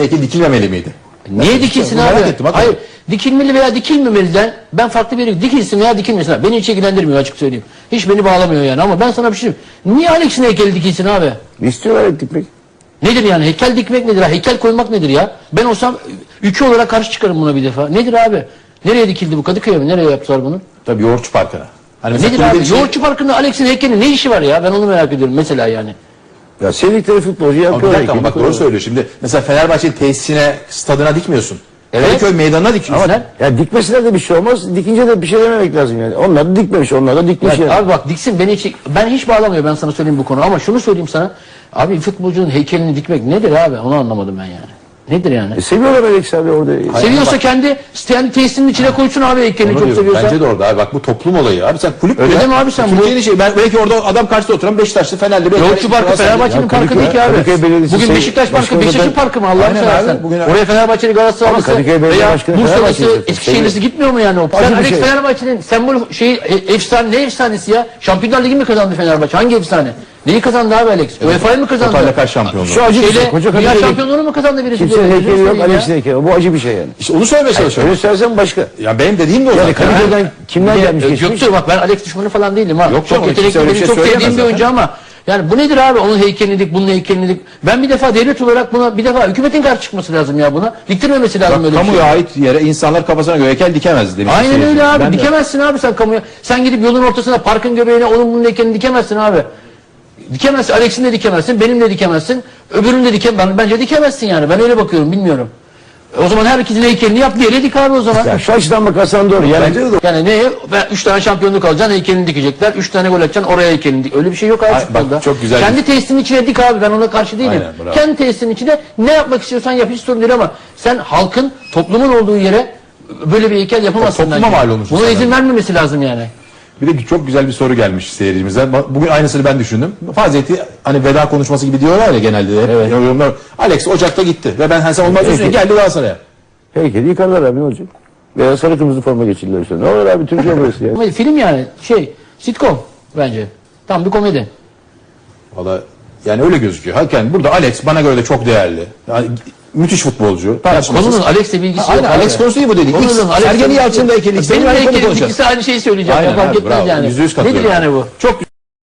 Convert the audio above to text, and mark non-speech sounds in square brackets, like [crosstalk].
heykeli dikilmemeli miydi? Niye dikilsin merak abi? ettim. Hayır. Dikilmeli veya dikilmemeliden ben farklı bir yere dikilsin veya dikilmesin. abi. Beni hiç ilgilendirmiyor açık söyleyeyim. Hiç beni bağlamıyor yani ama ben sana bir şey diyeyim. Niye Alex'in heykeli dikilsin abi? İstiyorlar hep dikmek. Nedir yani? Heykel dikmek nedir? Heykel koymak nedir ya? Ben olsam ülke olarak karşı çıkarım buna bir defa. Nedir abi? Nereye dikildi bu? Kadıköy'e mi? Nereye yaptılar bunu? Tabii Yoğurtçu Parkı'na. Hani mesela Nedir abi? Yoğurtçu Parkı'nda Alex'in heykelinin ne işi var ya? Ben onu merak ediyorum mesela yani. Ya sevdikleri futbolcu Ama bir yapıyorlar. dakika ama bak doğru söylüyor şimdi. Mesela Fenerbahçe tesisine, stadına dikmiyorsun. Evet. Kadıköy meydanına dikiyorsun. Ama- Ya dikmesine de bir şey olmaz. Dikince de bir şey dememek lazım yani. Onlar da dikmemiş, onlar da dikmiş Ya yani. Abi bak diksin beni hiç, ben hiç bağlamıyor ben sana söyleyeyim bu konu ama şunu söyleyeyim sana. Abi futbolcunun heykelini dikmek nedir abi? Onu anlamadım ben yani. Nedir yani? E, seviyorlar Alex abi orada. Seviyorsa kendi kendi tesisinin içine koysun abi heykelini çok diyorum. seviyorsa. Bence de orada abi bak bu toplum olayı abi sen kulüp Öyle deme abi sen, bu- Türkiye'nin şey ben belki orada adam karşıda oturan Beşiktaşlı Fenerli Yoğurtçu Parkı Fenerbahçe'nin parkı değil ki abi. Kadıköy Belediyesi Bugün şey- Beşiktaş Parkı, Beşiktaş'ın parkı mı Allah'ını seversen. bugün- Oraya Fenerbahçeli Belediye veya Bursalısı, Fenerbahçeli. Eskişehirlisi gitmiyor mu yani o? Sen Alex şey. Fenerbahçe'nin sembol şey e- efsane ne efsanesi ya? Şampiyonlar Ligi mi kazandı Fenerbahçe? Hangi efsane? Neyi kazandı abi Alex? UEFA'yı mı kazandı? Totalde kaç şampiyonluğu? Şu acı bir şey. Koca Kadıköy şampiyonluğunu mu kazandı birisi? Kimsenin heykeli yok. Alex'in heykeli. Bu acı bir şey yani. İşte onu söylemeye çalışıyorum. Öyle istersen başka. Ya benim dediğim de o Yani. Kadıköy'den de, gelmiş geçmiş? Göktuğ bak ben Alex düşmanı falan değilim ha. Yok çok yetenekli benim şey çok sevdiğim bir oyuncu ama yani bu nedir abi? Onun heykelini dik, bunun heykelini dik. Ben bir defa devlet olarak buna bir defa hükümetin karşı çıkması lazım ya buna. Diktirmemesi lazım Bak, öyle bir şey. kamuya ait yere insanlar kafasına göre heykel dikemez demiş. Aynen seyirci. öyle abi. Ben de- Dikemezsin abi sen kamuya. Sen gidip yolun ortasına parkın göbeğine onun bunun heykelini dikemezsin abi. Dikemezsin. Alex'in de dikemezsin. Benim de dikemezsin. Öbürünü de dikem. Ben, bence dikemezsin yani. Ben öyle bakıyorum. Bilmiyorum. O zaman herkesin heykelini yap yere dik abi o zaman. Ya şu açıdan bakarsan doğru. Yani. Yani ne? Ben üç tane şampiyonluk alacaksın heykelini dikecekler. Üç tane gol atacaksın oraya heykelini dik. Öyle bir şey yok abi Ay, bak, çok güzel Kendi tesisinin içine dik abi ben ona karşı değilim. Aynen, bravo. Kendi tesisinin içine ne yapmak istiyorsan yap hiç sorun değil ama sen halkın toplumun olduğu yere böyle bir heykel yapamazsın. Topluma mal olmuşsun Buna izin vermemesi lazım yani. Bir de çok güzel bir soru gelmiş seyircimizden. Ba- Bugün aynısını ben düşündüm. Fazleti hani veda konuşması gibi diyorlar ya genelde. Hep yorumlar. Alex Ocak'ta gitti ve ben hani sen olmaz diyorsun geldi Galatasaray'a. heykeli yıkarlar abi ne olacak? Veya sarı kırmızı forma geçirirler üstüne. Ne olur abi Türkiye [laughs] burası ya. Ama film yani şey sitcom bence. Tam bir komedi. Valla yani öyle gözüküyor. Hakikaten burada Alex bana göre de çok değerli. Yani müthiş futbolcu. Konunun Alex'le bilgisi yok. Aynen. Alex konusu değil bu dedik. Konunun X, Alex'le Sergen bilgisi Yalçın da yok. heykeli. X, Benim benim heykeli heykelim konuşacağız. ikisi aynı şeyi söyleyeceğim. Aynen ya, fark abi, etmez bravo. yani. Yüzde yüz katılıyorum. Nedir yani bu? Çok